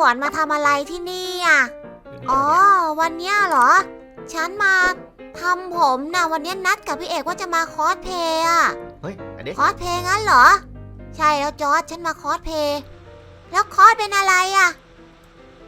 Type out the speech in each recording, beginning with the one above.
ฝนมาทำอะไรที่นี่อะ อ๋อ วันเนี้ยเหรอ ฉันมาทำผมนะวันเนี้ยนัดกับพี่เอกว่าจะมาคอสเพลย์อะ เฮ้ยอันนี้คอสเพลย์งั้นเหรอ ใช่แล้วจอร์ดฉันมาคอสเพลย์แล้วคอสเป็นอะไรอะ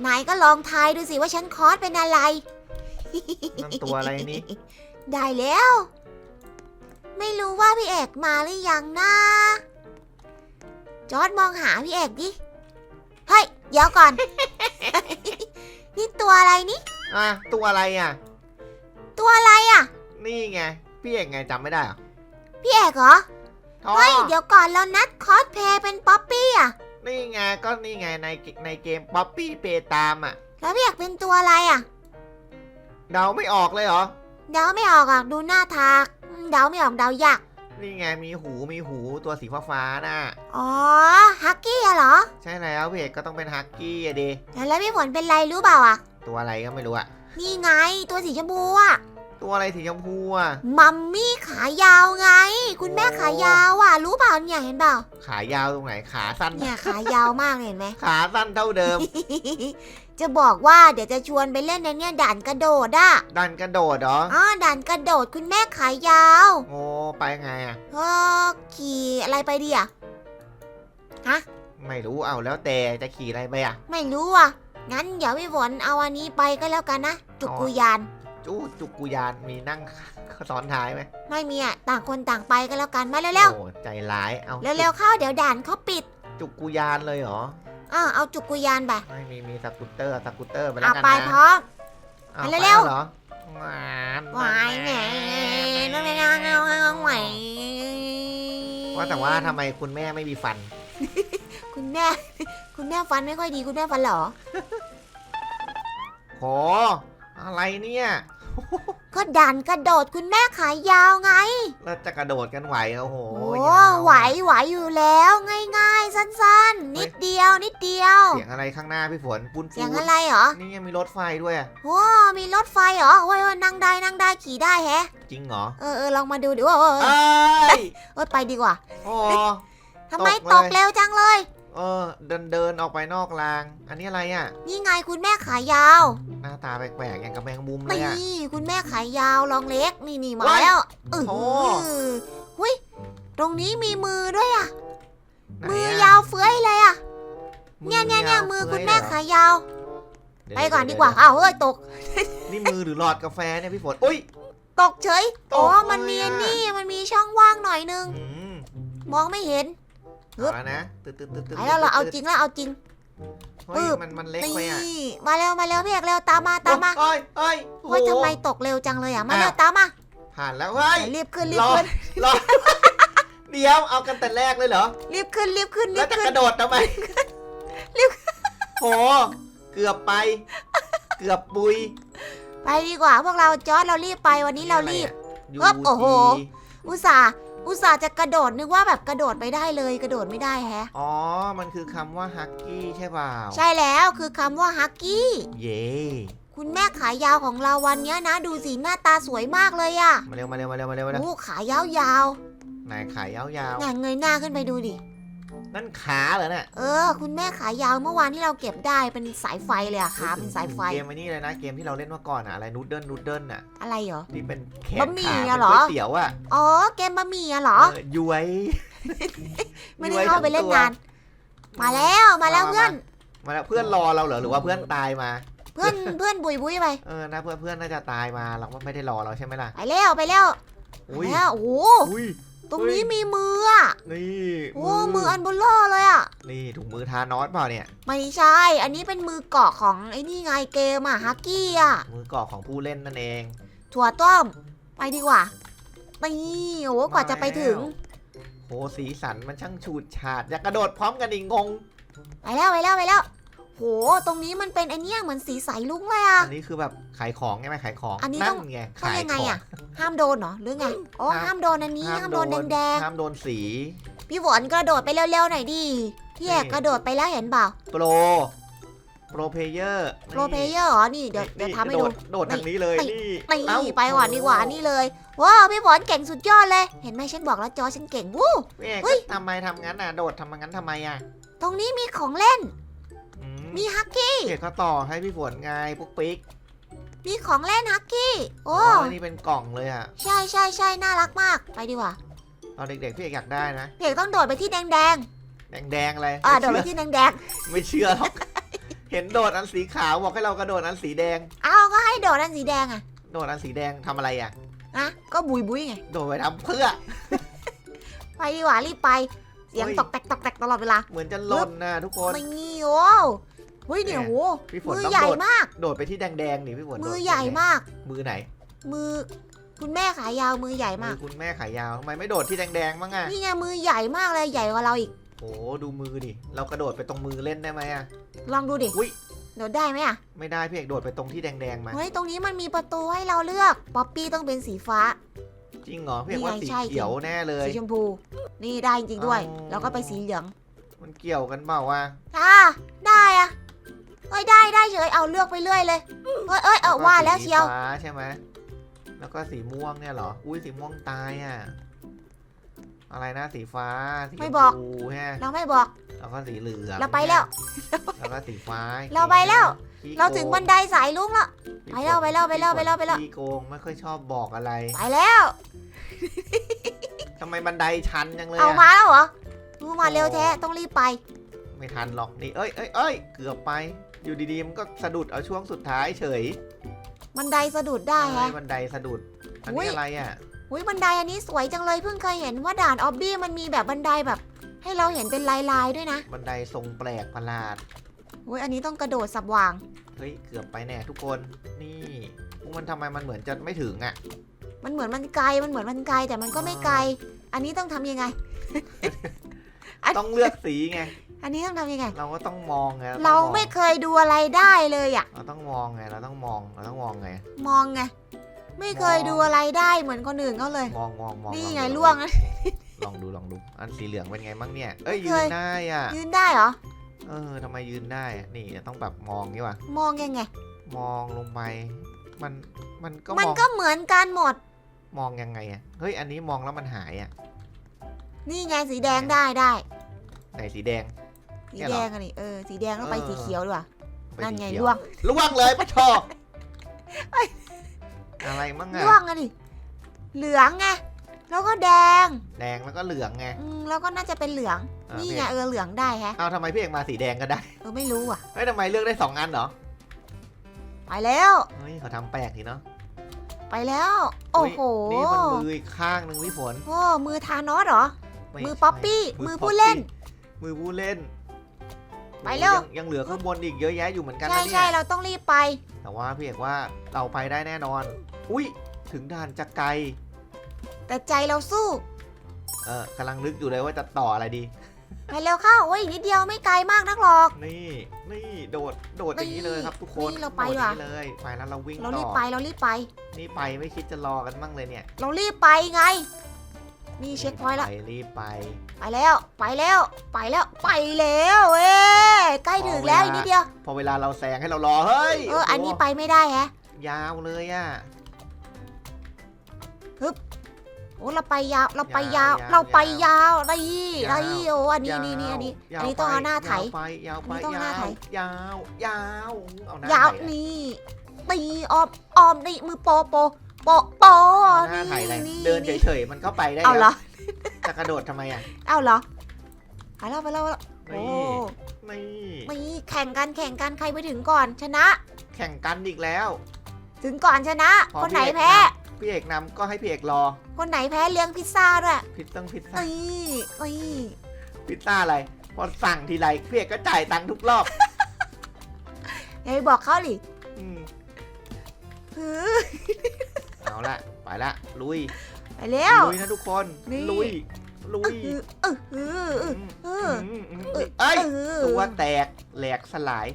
ไหนก็ลองทายดูสิว่าฉันคอสเป็นอะไรมันตัวอะไรนี่ได้แล้ว ไม่รู้ว่าพี่เอกมาหรือยังนะจอร์ดมองหาพี่เอกดิ เฮ้ยเดี๋ยวก่อน นี่ตัวอะไรนี่ อะตัวอะไรอะ ตัวอะไรอะ นี่ไง พี่เอกไงจำไม่ได้เหรอพี่เอกเหรอ อ๋อเฮ้ย เดี๋ยวก่อนเรานัดคอสเพลย์เป็นป๊อปปี้อะ นี่ไงก็นี่ไงในในเกมป๊อปปี้เปตามอะ แล้วพี่เอกเป็นตัวอะไรอะ เดาไม่ออกเลยเหรอ เดาไม่ออกอะ ดูหน้าทากอืมเดาไม่ออกเดายาก นี่ไงมีหูมีหูตัวสีฟ้าๆน่ะ อ๋อ ฮักกี้อะเหรอ ใช่แล้วพี่เอกก็ต้องเป็นฮักกี้อะดิแล้วพี่ฝนเป็นไรรู้เปล่าอะ ตัวอะไรก็ไม่รู้อะนี่ไงตัวสีชมพูอะ ตัวอะไรสีชมพูอะมัมมี่ขายาวไง คุณแม่ขายาวอะ รู้เปล่าเนี่ยเห็นเปล่าขายาวตรงไหนขาสั้น เนี่ยขายาวมากเลยเห็นไหม ขาสั้นเท่าเดิม จะบอกว่าเดี๋ยวจะชวนไปเล่นในเนี่ยด่านกระโดดอะดันกระโดดเหรออ๋อด่านกระโดดคุณแม่ขายาวโอ้ไปไงอะเออขี่อะไรไปดีอะไม่รู้เอาแล้วแต่จะขี่อะไรไปอะไม่รู้อะงั้นเดี๋ยวพี่ฝนเอาอันนี้ไปก็แล้วกันนะจุกกุยาน จู้จุกกุยานมีนั่งซ้อนท้ายไหมไม่มีอะต่างคนต่างไปก็แล้วกันมาเร็วโอ้ใจร้ายเอาๆเร็วๆเข้าเดี๋ยวด่านเขาปิดจุกกุยานเลยเหรออ่าเอาจุกกุยานไปไม่มีมีสกูตเตอร์สกูตเตอร์ไปแล้อะวกันไปนะพร้อมอาไปไปเร็วๆแล้เหรอหวานหวายแหน่นั่งนั่งนั่งนั่งนั่งไหวว่าแต่ว่าทำไมคุณแม่ไม่มีฟัน คุณแม่ คุณแม่ฟันไม่ค่อยดีคุณแม่ฟันเหรอ โห อะไรเนี่ย ก็ดันกระโดดคุณแม่ขายาวไงเราจะกระโดดกันไหวโอ้โหโอ้ยาวไหวไหวอยู่แล้วง่ายๆ สั้นๆ นิดเดียวนิดเดียว เสียงอะไรข้างหน้าพี่ฝนปุ้นเสียงปูนอะไรเหรอ นี่ยังมีรถไฟด้วยอะโอ้มีรถไฟเหรอโอ้ยโอ้ยนั่งได้นั่งได้ขี่ได้แฮะ จริงเหรอ เออเออลองมาดูดิว่าเออเออเอ้ยเออไปดีกว่า โอ้ทำไมตตกกเลยเร็วจังเลย เออ เดินเดินออกไปนอกราง อันนี้อะไรอะ นี่ไงคุณแม่ขายาวหน้าตาแปลกๆอย่างกับแมงมุมเลยนี่อะคุณแม่ขายาวลองเล็กนี่นี่มาว้ายแล้วเออโอ้ หุยตรงนี้มีมือด้วยอะ ไหนมืออะยาวเฟื้อยเลยอะมืเนี่ยเนี่ยเนี่ยาวมือเฟ้คุณยแม่เหรอขายาวเยวไปก่อนเยวดีกว่าอ้าวเฮ้ยตก นี่มือหรือหลอดกาแฟเนี่ยพี่ฝนอุ้ย ตกเฉยตกอ๋อมันมีเลยอะอันนี่มันมีช่องว่างหน่อยนึง อืมมองไม่เห็นฮึบ เอาแล้วนะตึ๊ดตึ๊ดตึ๊ดตึ๊ดไปแล้วเราเอาจริงแล้วเอาจริง เฮ้ยปึ๊บ มันมันเล็กไปอะมาเร็วมาเร็วพี่เอกเร็วตามมาตามมาเอ้ยเอ้ยโอ้โหเฮ้ยทำไมตกเร็วจังเลยอะมาอ้าวเร็วตามมาผ่านแล้วเฮ้ยรีบขึ้นรีรบอขึ้นรอ เดี๋ยวเอากันแต่แรกเลยเหรอ รีบขึ้นรีบขึ้นรีแล้วบจะขึ้กน ระโดดทำไมรีบ โห เกือบไป เกือบปุยไปดีกว่าพวกเราจอร์ดเรารีบไปวันนี้เรารีบยูปึ๊บโอ้โห จีอุตส่าห์ อุตส่าห์จะกระโดดนึกว่าแบบกระโดดไปได้เลยกระโดดไม่ได้แฮะ อ๋อ มันคือคำว่าฮักกี้ใช่เปล่าใช่แล้วคือคำว่าฮักกี้ เย่คุณแม่ขายาวของเราวันเนี้ยนะ ดูสิหน้าตาสวยมากเลยอะมาเร็วมาเร็วมาเร็วมาเร็วมาเร็วโอ้ขายาวยาวไหนขายยาวๆ น่ะเงยหน้าขึ้นไปดูดิๆ นั่นขาเหรอเนี่ยเออ คุณแม่ขายาวเมื่อวานที่เราเก็บได้เป็นสายไฟเลยอะขาเป็นสายไฟ เกมไอ้นี่เลยนะเกมที่เราเล่นเมื่อก่อนอะอะไรนูดเดิลนูดเดิลอะอะไรเหรอ ที่เป็นแขนบะหมี่ขาอะเป็นเหรอก๋วยเตี๋ยวอะอ๋อเกมบะหมี่อะเหรอเออย้วยไม่ได้ย้วยเข้าไปทั้งเล่นตัวนาน มาแล้วมาแล้วเพื่อนมาแล้วเพื่อนรอเราเหรอหรือว่าเพื่อนตายมา เพื่อนเพื่อนบุยบุยไปเออนะเพื่อนเพื่อนน่าจะตายมาเราก็ไม่ได้รอเราใช่ไหมล่ะไปแล้วไปแล้วไปอุ้ย แล้วโอ้โหอุ้ย ตรงนี้เฮ้ยมีมืออะนี่โอ้มืออันเบลเลอร์เลยอะนี่ถุงมือทานอสเปล่าเนี่ย ไม่ใช่ อันนี้เป็นมือเกาะของไอ้นี่ไงเกมอะฮักกี้อะมือกรอกของผู้เล่นนั่นเอง ถั่วต้มไปดีกว่านี่โอ้กว่าจะไปถึงโหสีสันมันช่างฉูดฉาดอยากกระโดดพร้อมกันอีกงง ไปแล้วไปแล้วไปแล้ว โห ตรงนี้มันเป็นไอเนี้ยเหมือนสีใสลุ้งเลยอะ อันนี้คือแบบขายของใช่ไหมขายของอันนี้นั่ต้อง ไงต้องขายยังไงของอะห้ามโดนเหรอหรือไงอ๋อห้าม ห้ามโดนอันนี้ห้ามโดนแดงห้ามโดนสี ๆพี่ฝนกระโดดไปเร็วๆหน่อยดิพี่เอกนี่ กระโดดไปแล้วเห็นเปล่าโปร โปรเพเยอร์โปรเพเยอร์เหรอนี่เดี๋ยวเดี๋ยวทำให้ดู โดดทางนี้เลยนี่นี่นี่เอ้าไปก่อนดีกว่านี่เลยว้าวพี่ฝนเก่งสุดยอดเลย เห็นไหมฉันบอกแล้วจอฉันเก่งวู้พี่เอกเฮ้ย ทำไมทำงั้นน่ะ โดดทำงั้นทำไมอะ ตรงนี้มีของเล่นอื มมีฮักกี้เกดเขาต่อให้พี่ฝนไงพวกปิ๊กมีของเล่นฮักกี้ โอ้ นี่เป็นกล่องเลยอะ ใช่ใช่ใช่น่ารักมาก ไปดีกว่าตอนเด็กๆพี่เอกอยากได้นะ พี่เอกต้องโดดไปที่แดงแดงๆอะไรๆอ่าโดดไปไม่เชื่อที่แดงไม่เชื่อหรอกเห็นโดดอันสีขาวบอกให้เรากระโดดอันสีแดงๆเอาก็ให้โดดอันสีแดงอะโดดอันสีแดงทำอะไรอะนะก็บุยบุยไง โดดไปทำเพื่อ ไปดีกว่ารีบไป เสียงเฮ้ยตอกแตกตอกแตกตลอดเวลา เหมือนจะหล่นนะทุกคนไม่งี้โอ้ เฮ้ยเนี่ยเนี่ยโอ้พี่ฝนมือต้องใหญ่โดดมาก โดดไปที่แดงๆนี่พี่ฝนมือโดดใหญ่ยังไงมาก มือไหน มือ คุณแม่ขายาวมือใหญ่มืมากอคุณแม่ขายาวทำไมไม่โดดที่แดงๆมั้งอะนี่ไงมือใหญ่มากเลยใหญ่กว่าเราอีกโอ้ดูมือดิเรากระโดดไปตรงมือเล่นได้ไหมอะลองดูดิอุ้ยโดดได้ไหมอะไม่ได้พี่เอกโดดไปตรงที่แดงๆมาเฮ้ยตรงนี้มันมีประตูให้เราเลือกป๊อปปี้ต้องเป็นสีฟ้าจริงเหรอพี่เอกว่านี่ไงสีใช่เขียวแน่เลยสีชมพู นี่ได้จริงๆด้วยอ๋อแล้วก็ไปสีเหลืองมันเกี่ยวกันเปล่าวะอ่าได้อะ เอ้ยได้ได้เฉยเอาเลือกไปเรื่อยเลยเอ้ยเอ้ยเอาว่าแล้วเชียว สีฟ้าใช่ไหมแล้วก็สีม่วงเนี่ยเหรอ อุ้ยสีม่วงตายอะ อะไรนะสีฟ้า สีไม่บอกชพูฮะเราไม่บอก แล้วก็สีเหลืองเราไปแล้ว แล้วก็สีฟ้าเราไปแล้ว ขี้โกเราถึงบันไดสายลุงแล้วพี่ไปแล้วไปแล้วไปแล้วไปแล้วไปแล้ว ขี้โกงไม่ค่อยชอบบอกอะไรไปแล้ว ทำไมบันไดชันจังเลยเอาอะมาแล้วเหรอดูมาเร็วแท้ต้องรีบไป ไม่ทันหรอกนี่เอ้ยเอ้ยเอ้ยเกือบไป อยู่ดีๆมันก็สะดุดเอาช่วงสุดท้ายเฉยบันไดสะดุดได้เอ้แฮะยบันไดสะดุด อันอุ๊นี้ย อะไรอะ อุ้ยบันไดอันนี้สวยจังเลยเพิ่งเคยเห็นว่าด่านออบบี้มันมีแบบบันไดแบบ ให้เราเห็นเป็นลายๆด้วยนะบันไดทรงแปลกประหลาด อุ้ยอันนี้ต้องกระโดดสับวาง เฮ้ย เกือบไปแน่ทุกคน นี่พวกมันทำไมมันเหมือนจะไม่ถึงอะ มันเหมือนมันไกลมันเหมือนมันไกลแต่มันก็ไม่ไกล อันนี้ต้องทำยังไง อัน ต้องเลือกสีไง อันนี้ต้องทำยังไง เราก็ต้องมองไงเราต้ององไม่เคยดูอะไรได้เลยอะเราต้องมองไง เราต้องมอง เราต้องมองไง มองไง ไม่เคยดูอะไรได้เหมือนคนอื่นเขาเลย มองมองมองนี่ลอไงดูล่วงนะ ลองดูลองดู อันสีเหลืองเป็นไงบ้างเนี่ย เอ้ยไม่ยืเคย นได้อะ ยืนได้เหรอ เออทำไมยืนได้อะนี่ต้องแบบมองนี่ว่ะมองยังไง มองลงไป มัน มันก็มันมอง ก็เหมือนกันหมด มองยังไงอะ เฮ้ย อันนี้มองแล้วมันหายอะ นี่ไงสีแดงได้ได้ ไหนสีแดง สีเนี่ยเหรแดองอะนี่เออสีแดงแล้วไปเออสีเขียวดีกว่าปนั่นสีไงเขียล่วงล่วงเลยปะชอบอะไรมั่งอะล่วงอะดิเหลืองไงแล้วก็แดง แดงแล้วก็เหลืองไงอืมแล้วก็น่าจะเป็นเหลืองอ่านี่พี่ไงเออเหลืองได้แฮะเอาทำไมพี่เอกมาสีแดงก็ได้เออไม่รู้อะเฮ้ยทำไมเลือกได้สองอันเหรอไปแล้วเฮ้ยเขาทำแปลกทีเนาะไปแล้ว โอ้โหนี่มันมืออีกข้างหนึ่งพี่ฝนโอ้มือทานอสเหรอไมือป๊อปปี้ใช่มือผู้เล่น มือผู้เล่น ไปเร็วยังยังเหลือข้างบนอีกเยอะแยะอยู่เหมือนกันใช่นะเนี่ใช่ยเราต้องรีบไป แต่ว่าพี่เอกว่าเราไปได้แน่นอน อุ้ยถึงด่านจะไกล แต่ใจเราสู้ เออกำลังนึกอยู่เลยว่าจะต่ออะไรดี ไปเร็วเข้าโอ้ยอีกนิดเดียวไม่ไกลมากนักหรอก นี่นี่โดดโดดอย่างนี้เลยครับทุกคนนี่เราไปโดดอว่ะย่างนี้เลยไปแล้วเราวิ่งเราต่รีบอไปเรารีบไป นี่ไปไม่คิดจะรอกันบ้างเลยเนี่ย เรารีบไปไง นี่เช็คพอยต์ละ ไปรีบไป ไปแล้ว ไปแล้ว ไปแล้ว ไปแล้วเอ้ยใกล้ถึงแล้วอีกนิดเดียว พอเวลาเราแซงให้เรารอเฮ้ยเออ อันนี้โโหไปไม่ได้แฮะ ยาวเลยอะ โอ้เราไปยาว เราไปยาว ยาวเราไปยายาวได้ยี่ยาว ได้ยี่โอ้อันนี้นี่นี่อันนี้ ยาวอันนี้ต้องเอาหน้าไถยาวไปยาวไปอันนี้ต้องเอาหน้าไถ ยาว ยาว เอาหน้ายาวไถนี่ตีออมออมนี่มือโปโปโปโปเอาหน้านี่ไถอะไรนี่เดิน นี่เฉยๆมันก็ไปได้เอาเหรแล้วอจะกระโดดทำไมอะ เอาเหรอไปแล้วไปแล้วไปแล้วโอ้นี่นี่นี่แข่งกันแข่งกันใครไปถึงก่อนชนะ แข่งกันอีกแล้ว ถึงก่อนชนะ พอคนไหนพี่เอก แพ้ พี่เอกนำก็ให้พี่เอกรอ คนไหนแพ้เลี้ยงพิซซ่าด้วยพิซซังพิซซ่านี่นี่พิซซ่าอะไร พอสั่งทีไรพี่เอกก็จ่ายตังค์ทุกรอบอย่าไปบอกเขาดิอืมหือเอาละไปละลุย ไปแล้ว ลุยนะทุกคนนี่ ลุยลุยเออเออเออมมอืมเออเอ้ยเออ ตัวแตกแหลกสลาย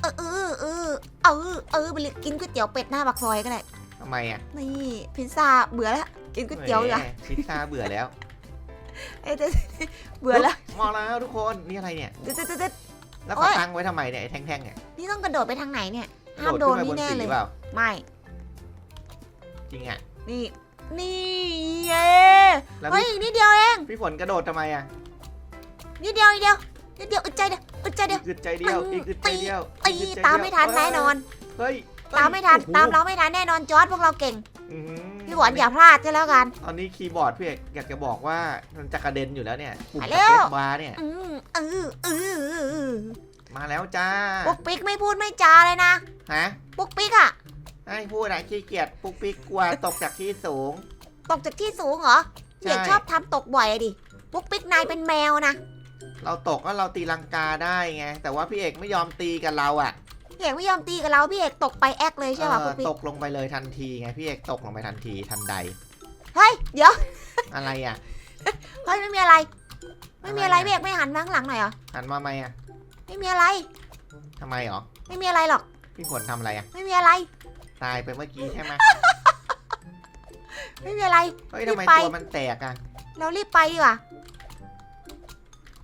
เออเออเออเออเออไปกินก๋วยเตี๋ยวเป็ดหน้าปากซอยก็ได้ทำไมอะนี่พิซซ่าเบื่อแล้วกินก๋วยเตี๋ยวอีกแหอะมพิซซ่าเบื่อแล้วเอ้ยแต่เบื่อแล้วมาแล้วทุกคนนี่อะไรเนี่ย เดี๋ยวเดี๋ยวเดี๋ยวแล้วโอ๊เขายตั้งไว้ทำไมเนี่ยไอ้แท่งๆเนี่ยนี่ต้องกระโดดไปทางไหนเนี่ยห้ามกระโดโดนดขึ้นไปบนี่นแน่สีเลยเปล่าไม่ จริงอะนี่ นี่เย้แล้วเฮ้ยพี่อีกนิดเดียวเองพี่ฝนกระโดดทำไมอะนิดเดียวนิดเดียวนิดเดียวอึดใจเดียวอึดใจเดียวอีกอึดใจเดียวอีกอึดใจเดียวตีอีกอึดใจตามไม่ทันเดียวแน่นอนเฮ้ยตามไม่ทันโอ้โหตามเราไม่ทันแน่นอนจอร์ดพวกเราเก่ง อื้อหืพี่หวานอย่าพลาดก็แล้วกัน ตอนนี้คีย์บอร์ดพี่เอกอยากจะบอกว่ามันจะกระเด็นอยู่แล้วเนี่ยปุ่มไปสเร็เปวซบาร์เนี่ยอืมเออเออเออมาแล้วจ้าปุ๊กปิ๊กไม่พูดไม่จาเลยนะ ฮะปุ๊กปิ๊กอะ ให้พูดอะขี้เกียจปุ๊กปิ๊กกลัวตกจากที่สูง ตกจากที่สูงเหรอใช่ เด็กชอบทำตกบ่อยอะดิปุ๊กปิ๊กนายเป็นแมวนะเราตกก็เราตีลังกาได้ไง แต่ว่าพี่เอกไม่ยอมตีกับเราอะพี่เอกไม่ยอมตีกับเราพี่เอกตกไปแอกเลยใช่ป่ะเอปุ๊อกปิ๊กตกลงไปเลยทันทีไงพี่เอกตกลงไปทันทีทันใด เฮ้ยเดี๋ยวอะไรอะเฮ้ยไม่มีอะไร ไม่มีอะไรอะไรอะ พี่เอกไม่หันมาข้างหลังหน่อยเหรอหันมาไหมอะไม่มีอะไร ทำไมหรอไม่มีอะไรหรอกพี่ฝนทำอะไรอะไม่มีอะไร ตายไปเมื่อกี้ใช่ไหมไม่มีอะไรเฮ้ยทำไมรีบไป ตัวมันแตกอะเรารีบไปดีกว่า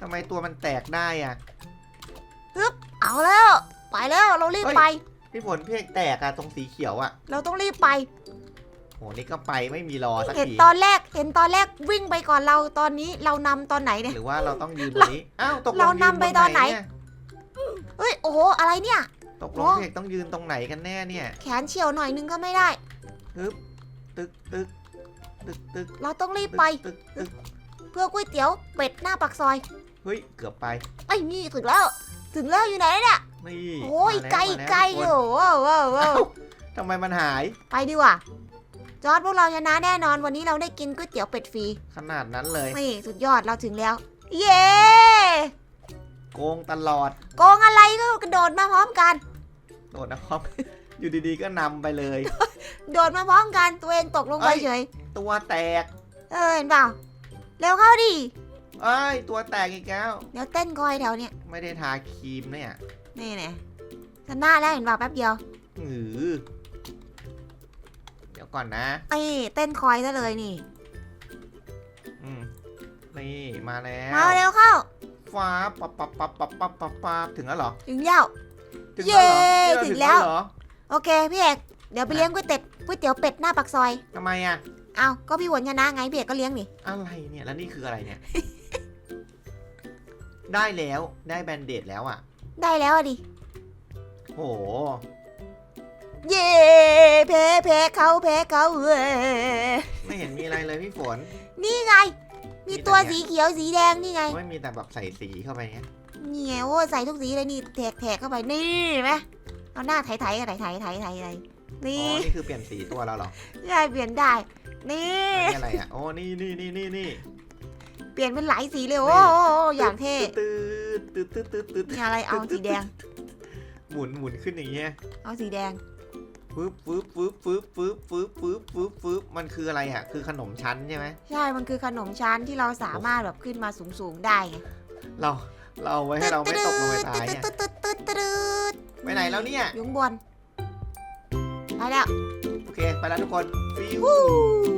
ทำไมตัวมันแตกได้อะเอาแล้ว ไปแล้วเรารีบเฮ้ย ไป พี่ฝนพี่เอกแตกอะตรงสีเขียวอะเราต้องรีบไป โหนี่ก็ไปไม่มีรอสักเห็นทีตอนแรกเห็นตอนแรกวิ่งไปก่อนเราตอนนี้เรานำตอนไหนเนี่ย หรือว่าเราต้องยืนตรงนี้อ้าวตกลงเรายืนำไปตอนไหน เยเฮ้ยโอ้โหอะไรเนี่ย ตกลงโอ้ พี่เอกต้องยืนตรงไหนกันแน่เนี่ยแขนเฉียวหน่อยนึงก็ไม่ได้ตึกตึกตึกตึกตึกเราต้องรีบตึกไปตึกตึกเพื่อก๋วยเตี๋ยวเป็ดหน้าปากซอยเฮ้ยเกือบไปไอ้ยนี่ถึงแล้ว ถึงแล้วอยู่ไหนเนี่ยนี่โอ้ยมาแล้วไกลมาแล้วไกลทุโอ้คนโหว้าวว้าวเอ้าทำไมมันหายไปดีกว่าจอร์ดพวกเราชนะแน่นอนวันนี้เราได้กินก๋วยเตี๋ยวเป็ดฟรีขนาดนั้นเลย นี่สุดยอดเราถึงแล้ว เย้ โกงตลอด โกงอะไรก็กระโดดมาพร้อมกัน โดดนะครับ อยู่ดีๆก็นำไปเลย โดดมาพร้อมกันตัวเองตกลงไปเอ้ย เฉย ตัวแตกเออเห็นเปล่าเร็วเข้าดิ เอ้ย ตัวแตกอีกแล้ว เดี๋ยวเต้นคอยแถวเนี้ยไม่ได้ทาครีมเนี่ยนี่แน่ชนะแล้วเห็นเปล่าแป๊บเดียว หือเดี๋ยวก่อนนะไอ้เต้นคอยซะเลยนี่ อืมนี่มาแล้ว มาเร็วเข้า ฟ้าปับปับปับปับปับปับปับถึงแล้วเหรอ ถึงแล้ว ถึงแล้วเหรอเย้ถึงแล้ว เหรอโอเคพี่เอกเดี๋ยวไปเลี้ยงก๋วยเตี๋ยวก๋วยเตี๋ยวเป็ดหน้าปากซอย ทำไมอะ เอาก็พี่หวนชนะไงพี่เอกก็เลี้ยงนี่อะไรเนี่ย แล้วนี่คืออะไรเนี่ย ได้แล้ว ได้แบนเดดแล้วอะ ได้แล้วอะดิโห เย้แพ้แพ้เขาแพ้เขาเว้ยไม่เห็นมีอะไรเลยพี่ฝนนี่ไง มีตัวสีเขียวสีแดงนี่ไงไม่มีแต่แบบใส่สีเข้าไปเงี้ยนี่ไงโอ้ใส่ทุกสีเลยนี่แถกแถกเข้าไปนี่เห็นไหมเอาหน้าไถไถกันไถไถไถไถไถอ๋นี่อนี่คือเปลี่ยนสีตัวแล้วเหรอใช่เปลี่ยนได้ นี่อันนี้อะไรอะโอ้นี่นี่นี่นี่นี่เปลี่ยนเป็นหลายสีเลยโอ้โหอย่างเท่ตืดตืดตืดตืดตืดนี่อะไรเอาสีแดง หมุนหมุนขึ้นอย่างเงี้ยเอาสีแดง ฟึบฟึบฟึบฟึบฟึบฟึบฟึบฟึบฟึบมันคืออะไรอะ คือขนมชั้นใช่ไหมใช่มันคือขนมชั้นที่เราสามารถแบบขึ้นมาสูงๆได้ไงเราเราเอาไว้ให้เราไม่ตกลงไปตายเนี่ยตึ๊ดตึ๊ดตึ๊ดตึ๊ดตึ๊ดไปไหนแล้วเนี่ย อยู่ข้างบนไปแล้ว โอเค ไปแล้วทุกคนฟิววู้